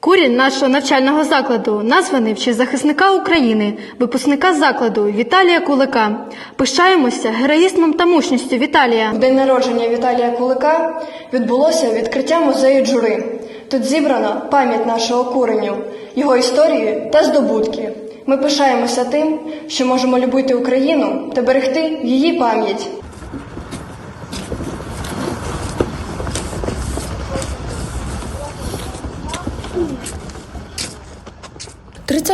Курінь нашого навчального закладу названий в честь захисника України, випускника закладу Віталія Кулика. Пишаємося героїзмом та мужністю Віталія. В день народження Віталія Кулика відбулося відкриття музею джури. Тут зібрана пам'ять нашого куреню, його історії та здобутки. Ми пишаємося тим, що можемо любити Україну та берегти її пам'ять.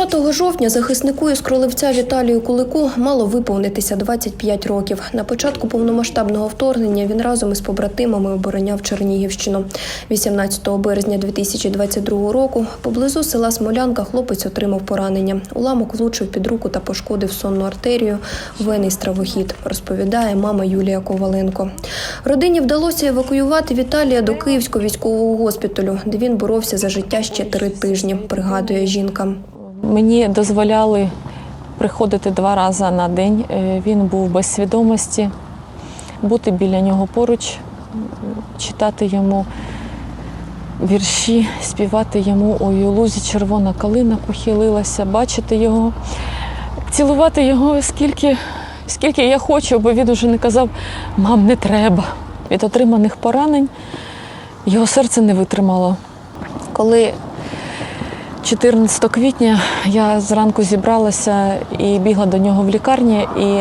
30 жовтня захиснику із Кроливця Віталію Кулику мало виповнитися 25 років. На початку повномасштабного вторгнення він разом із побратимами обороняв Чернігівщину. 18 березня 2022 року поблизу села Смолянка хлопець отримав поранення. Уламок влучив під руку та пошкодив сонну артерію, вени й стравохід, розповідає мама Юлія Коваленко. Родині вдалося евакуювати Віталія до Київського військового госпіталю, де він боровся за життя ще три тижні, пригадує жінка. Мені дозволяли приходити два рази на день. Е, Він був без свідомості, бути біля нього поруч, читати йому вірші, співати йому у лузі червона калина похилилася, бачити його, цілувати його скільки, скільки я хочу, бо він уже не казав, мам, не треба. Від отриманих поранень його серце не витримало. Коли 14 квітня я зранку зібралася і бігла до нього в лікарні. І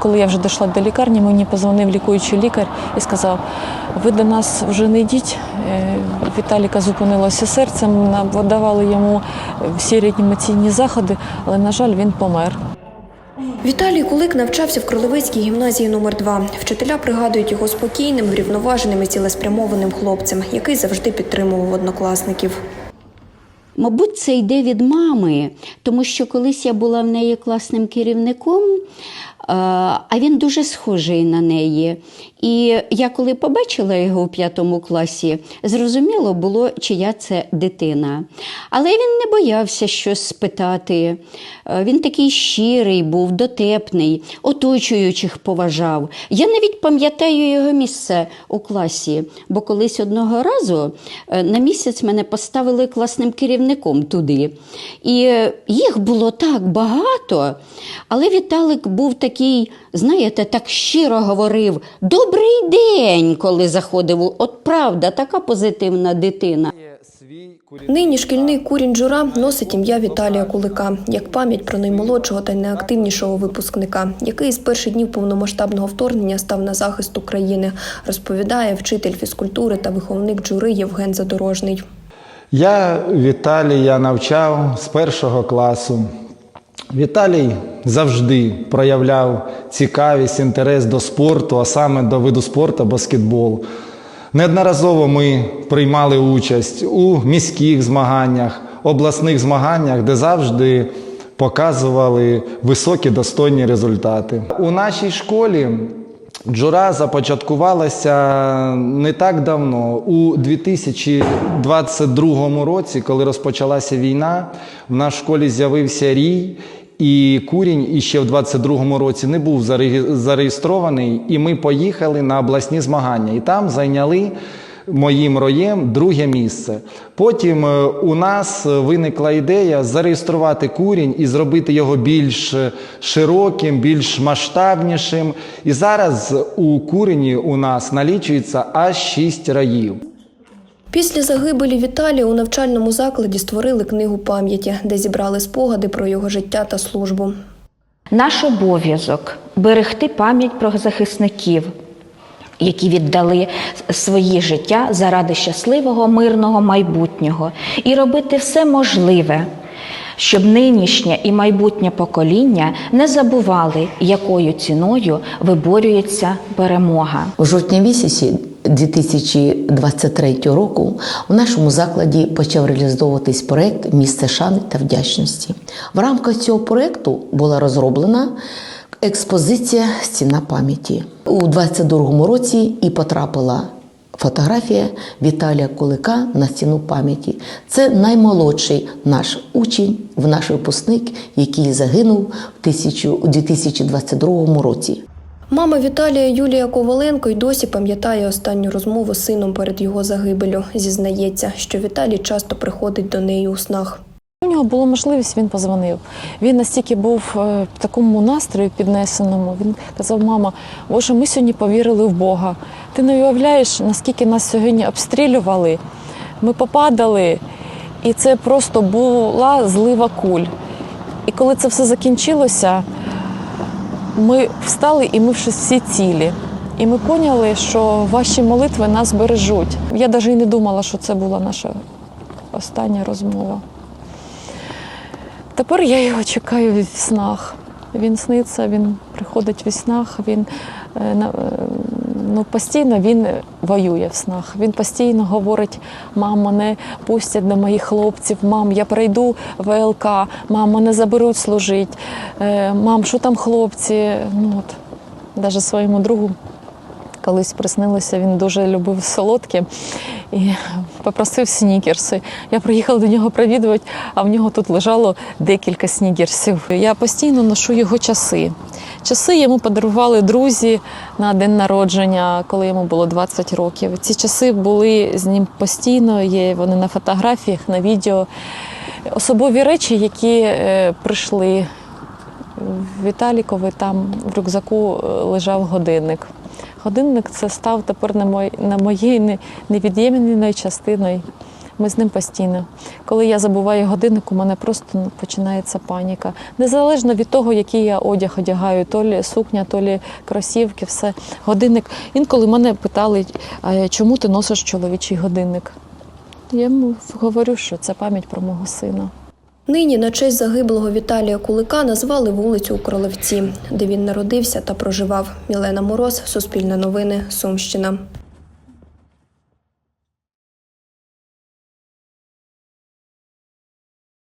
коли я вже дійшла до лікарні, мені позвонив лікуючий лікар і сказав: ви до нас вже не йдіть. Е, Віталіка зупинилося серцем, нам давали йому всі реанімаційні заходи, але, на жаль, він помер. Віталій Кулик навчався в Кролевицькій гімназії номер 2 Вчителя пригадують його спокійним, врівноваженим і цілеспрямованим хлопцем, який завжди підтримував однокласників. Мабуть, це йде від мами, тому що колись я була в неї класним керівником, а він дуже схожий на неї. І я коли побачила його у п'ятому класі, зрозуміло було, чия це дитина. Але він не боявся щось спитати. Е, Він такий щирий був, дотепний, оточуючих поважав. Я навіть пам'ятаю його місце у класі, бо колись одного разу е, на місяць мене поставили класним керівником туди. І е, їх було так багато, але Віталик був такий, знаєте, так щиро говорив: Добрий день, коли заходив. От правда, така позитивна дитина. Нині шкільний курінь Джура носить ім'я Віталія Кулика як пам'ять про наймолодшого та найактивнішого випускника, який з перших днів повномасштабного вторгнення став на захист України, розповідає вчитель фізкультури та виховник джури Євген Задорожний. Я Віталія навчав з першого класу. Віталій завжди проявляв цікавість, інтерес до спорту, а саме до виду спорту баскетбол. Неодноразово ми приймали участь у міських змаганнях, обласних змаганнях, де завжди показували високі достойні результати. У нашій школі Джура започаткувалася не так давно. У 2022 році, коли розпочалася війна, в нашій школі з'явився рій. І курінь іще в 22-му році не був зареєс- зареєстрований, і ми поїхали на обласні змагання. І там зайняли моїм роєм друге місце. Потім е, у нас виникла ідея зареєструвати курінь і зробити його більш е, широким, більш масштабнішим. І зараз у курені у нас налічується аж шість раїв. Після загибелі Віталія у навчальному закладі створили книгу пам'яті, де зібрали спогади про його життя та службу. Наш обов'язок берегти пам'ять про захисників, які віддали свої життя заради щасливого мирного майбутнього, і робити все можливе, щоб нинішнє і майбутнє покоління не забували, якою ціною виборюється перемога. У жовтні місяці 2023 року у нашому закладі почав реалізовуватись проект Місце шани та вдячності. В рамках цього проекту була розроблена експозиція Стіна пам'яті у 2022 році і потрапила. Фотографія Віталія Кулика на стіну пам'яті. Це наймолодший наш учень, наш випускник, який загинув в у 2022 році. Мама Віталія Юлія Коваленко й досі пам'ятає останню розмову з сином перед його загибелю. Зізнається, що Віталій часто приходить до неї у снах. У нього була можливість, він позвонив. Він настільки був е, в такому настрої піднесеному. Він казав: мама, Боже, ми сьогодні повірили в Бога. Ти не уявляєш, наскільки нас сьогодні обстрілювали. Ми попадали, і це просто була злива куль. І коли це все закінчилося, ми встали і ми всі цілі. І ми поняли, що ваші молитви нас бережуть. Я навіть і не думала, що це була наша остання розмова. Тепер я його чекаю в снах. Він сниться, він приходить в снах, він е, е, ну, постійно він воює в снах. Він постійно говорить: мам, мене пустять до моїх хлопців, мам, я прийду в ВЛК, мам, мене заберуть служити, Е, мам, що там хлопці? Ну, от, навіть своєму другу колись приснилося, він дуже любив солодке і попросив снікерси. Я приїхала до нього провідувати, а в нього тут лежало декілька снікерсів. Я постійно ношу його часи. Часи йому подарували друзі на день народження, коли йому було 20 років. Ці часи були з ним постійно, є вони на фотографіях, на відео. Особові речі, які е, прийшли Віталікові, там в рюкзаку е, лежав годинник. Годинник це став тепер на мой- на моєю не- невід'ємною частиною. Ми з ним постійно. Коли я забуваю годинник, у мене просто починається паніка. Незалежно від того, який я одяг одягаю, то лі сукня, то лі кросівки, все. Годинник. Інколи мене питали, чому ти носиш чоловічий годинник? Я йому говорю, що це пам'ять про мого сина. Нині на честь загиблого Віталія Кулика назвали вулицю у Кролевці, де він народився та проживав. Мілена Мороз, Суспільне новини, Сумщина.